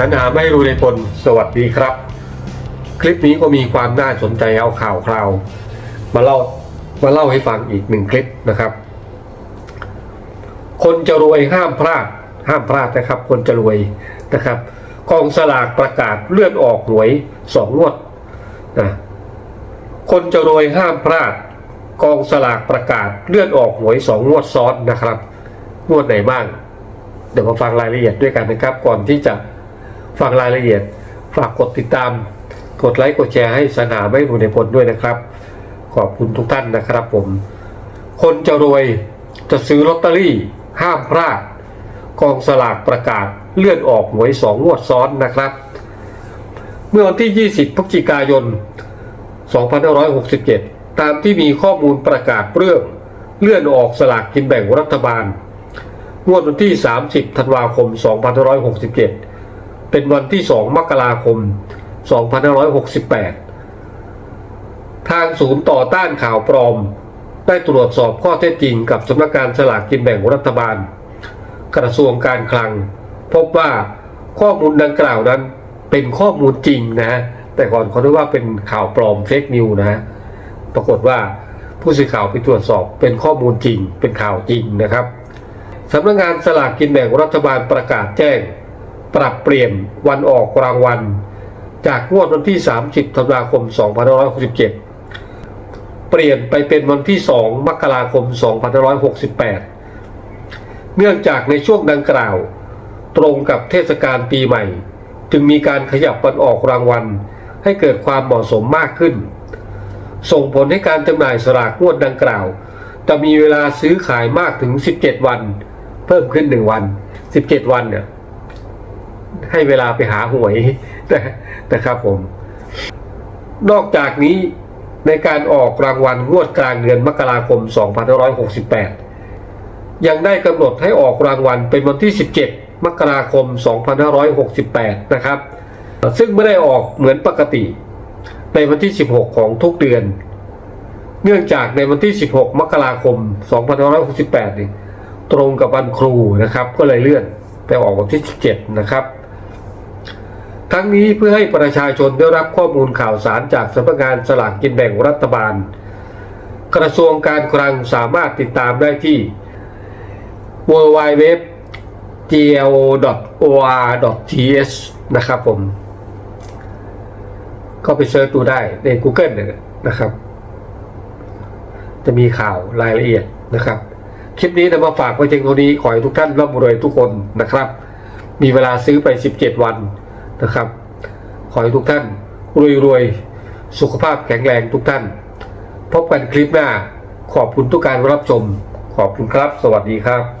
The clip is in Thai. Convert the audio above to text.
สรรหาไม่รู้ในพลสวัสดีครับ คลิปนี้ก็มีความน่าสนใจเอาข่าวคราว มาเล่ามาเล่าให้ฟังอีกหนึ่งคลิปนะครับ คนจะรวยห้ามพลาด ห้ามพลาดนะครับ คนจะรวยนะครับกองสลากประกาศเลื่อนออกหวยสองงวดนะคนจะรวยห้ามพลาด กองสลากประกาศเลื่อนออกหวยสองงวดซ้อนนะครับงวดไหนบ้างเดี๋ยวมาฟังรายละเอียดด้วยกันนะครับ ก่อนที่จะ ฟังรายละเอียด ฝากกดติดตาม กดไลค์กดแชร์ให้สนาไม่รู้ในผลด้วยนะครับ ขอบคุณทุกท่านนะครับผม คนจะรวยจะซื้อลอตเตอรี่ ห้ามพลาด กองสลากประกาศเลื่อนออกหวยสองงวดซ้อนนะครับ เมื่อวันที่ 20พฤศจิกายน 2567 ตามที่มีข้อมูลประกาศเรื่องเลื่อนออกสลากกินแบ่งรัฐบาล งวดวันที่ 30 ธันวาคม 2567 เป็นวันที่ 2 มกราคม 2568 ทางศูนย์ต่อต้านข่าวปลอม ได้ตรวจสอบข้อเท็จจริงกับสำนักงานสลากกินแบ่งรัฐบาล กระทรวงการคลัง พบว่าข้อมูลดังกล่าวนั้นเป็นข้อมูลจริงนะฮะแต่ก่อนเขาเรียกว่าเป็นข่าวปลอมเฟกนิวนะฮะปรากฏว่าผู้สื่อข่าวไปตรวจสอบเป็นข้อมูลจริง เป็นข่าวจริงนะครับสำนักงานสลากกินแบ่งรัฐบาลประกาศแจ้ง ปรับเปลี่ยนวันออกรางวัล จากงวดวันที่ 30ธันวาคม 2567 เปลี่ยนไปเป็นวันที่ 2 มกราคม 2568 เนื่องจากในช่วงดังกล่าว ตรงกับเทศกาลปีใหม่ จึงมีการขยับวันออกรางวัล ให้เกิดความเหมาะสมมากขึ้น ส่งผลให้การจำหน่ายสลากงวดดังกล่าว จะมีเวลาซื้อขายมากถึง 17 วัน เพิ่มขึ้น 1 วัน 17 วันเนี่ย ให้เวลาไปหาหวยนะนะครับผม นอกจากนี้ในการออกรางวัลงวดกลางเดือนมกราคม 2568 ยังได้กำหนดให้ออกรางวัลเป็นวันที่ 17 มกราคม 2568 นะครับ ซึ่งไม่ได้ออกเหมือนปกติ ในวันที่ 16 ของทุกเดือน เนื่องจากในวันที่ 16 มกราคม 2568 นี่ตรงกับวันครูนะครับ ก็เลยเลื่อนไปออกวันที่ 17 นะครับ ทั้งนี้เพื่อให้ประชาชนได้รับข้อมูลข่าวสารจากสำนักงานสลากกินแบ่งรัฐบาล กระทรวงการคลังสามารถติดตามได้ที่ w w w g l o r t h นะครับผม ก็ไปเซิร์ชดูได้ใน Google เนี่ยนะครับ จะมีข่าวรายละเอียดนะครับ คลิปนี้นำมาฝากไว้เพียงเท่านี้ขอให้ทุกท่านร่ำรวยทุกคนนะครับ มีเวลาซื้อไป 17 วัน นะครับ ขอให้ทุกท่านรวยๆสุขภาพแข็งแรงทุกท่าน พบกันคลิปหน้า ขอบคุณทุกการรับชม ขอบคุณครับ สวัสดีครับ